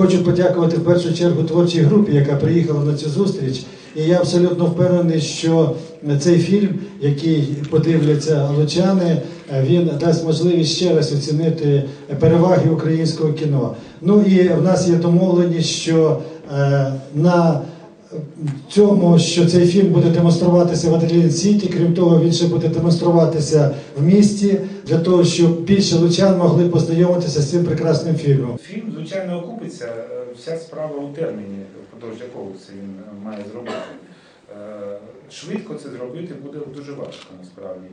хочу подякувати в першу чергу творчій групі, яка приїхала на цю зустріч. І я абсолютно впевнений, що цей фільм, який подивляться лучани, він дасть можливість ще раз оцінити переваги українського кіно. Ну і в нас є домовленість, що е, на цьому, що цей фільм буде демонструватися в Аделін Сіті. Крім того, він ще буде демонструватися в місті для того, щоб більше лучан могли познайомитися з цим прекрасним фільмом. Фільм, звичайно, окупиться. Вся справа у терміні, впродовж якого це він е, має зробити. Е, Швидко це зробити буде дуже важко насправді.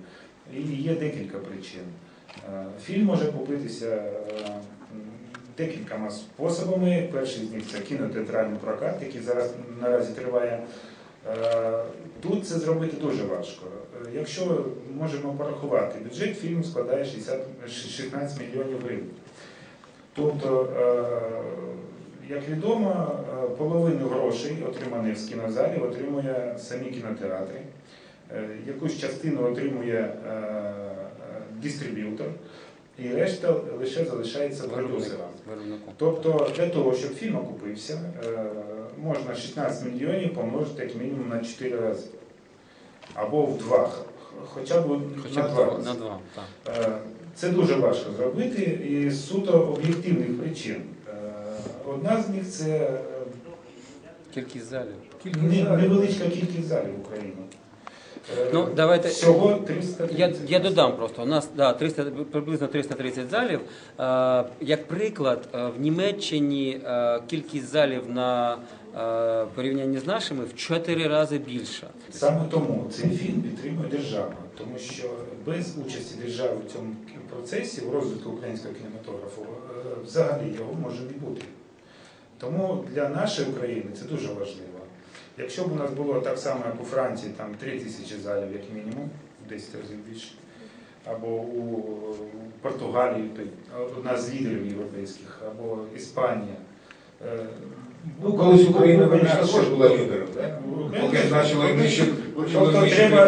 І є декілька причин. Е, Фільм може купитися декількома способами. Перший з них це кінотеатральний прокат, який зараз наразі триває. Е, Тут це зробити дуже важко. Е, Якщо можемо порахувати, бюджет фільму складає 60, 16 мільйонів гривень. Тобто, е, як відомо, половину грошей, отриманих з кінозалів, отримує самі кінотеатри. Якусь частину отримує дистриб'ютор, і решта лише залишається продюсерам. Тобто для того, щоб фільм окупився, е, можна 16 мільйонів помножити як мінімум на 4 рази. Або в два, хоча б Хоча на б два рази. на два. Так. Е, Це дуже важко зробити і з суто об'єктивних причин. Е, Одна з них це Кількість залів. невеличка кількість залів в Україні. Е, Ну, давайте- Всього 300 Я, я додам просто. У нас да, 300, приблизно 330 залів. Е, як приклад, е, в Німеччині е, кількість залів на е, порівнянні з нашими в 4 рази більша. Саме тому цей фільм підтримує держава, тому що без участі держави в цьому процесі, в розвитку українського кінематографу, е, взагалі його може не бути. Тому для нашої України це дуже важливо. Якщо б у нас було так само, як у Франції, там 3 тисячі залів, як мінімум, в 10 разів більше, або у Португалії, одна з лідерів європейських, або Іспанія. е, Ну, колись Україна також була лідером, так? Нищити, почали Тобто треба,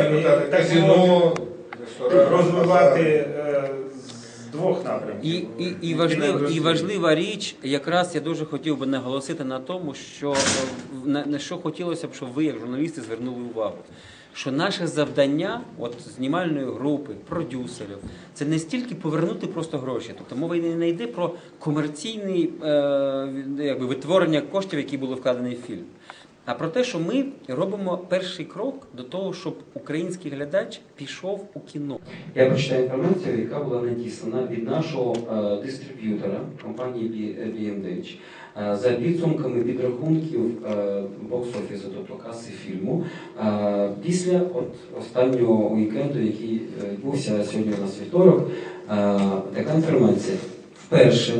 розвивати е, з двох напрямків. І, і, і, важлив, і важлива річ, якраз я дуже хотів би наголосити на тому, що е, на, на що хотілося б, щоб ви, як журналісти, звернули увагу. Що наше завдання, от знімальної групи, продюсерів, це не стільки повернути просто гроші. Тобто мова не йде про комерційне е, витворення коштів, які були вкладені в фільм. А про те, що ми робимо перший крок до того, щоб український глядач пішов у кіно. Я прочитаю інформацію, яка була надіслана від нашого е, дистриб'ютора компанії B- BMDH. Е, За підсумками підрахунків е, бокс-офісу, тобто каси фільму, е, після от останнього уікенду, який е, відбувся сьогодні вівторок, е, така інформація. Вперше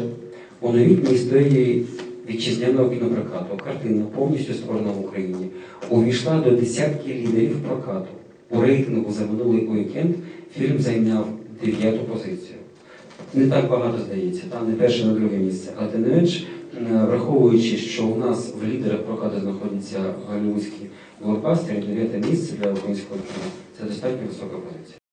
у новітній історії вітчизняного кінопрокату картина, повністю створена в Україні, увійшла до десятки лідерів прокату. У рейтингу за минулий уікенд фільм зайняв дев'яту позицію. Не так багато здається, там не перше, не друге місце. Але тим не менш, враховуючи, що у нас в лідерах прокату знаходяться голівудські блокбастери, дев'яте місце для українського кіно це достатньо висока позиція.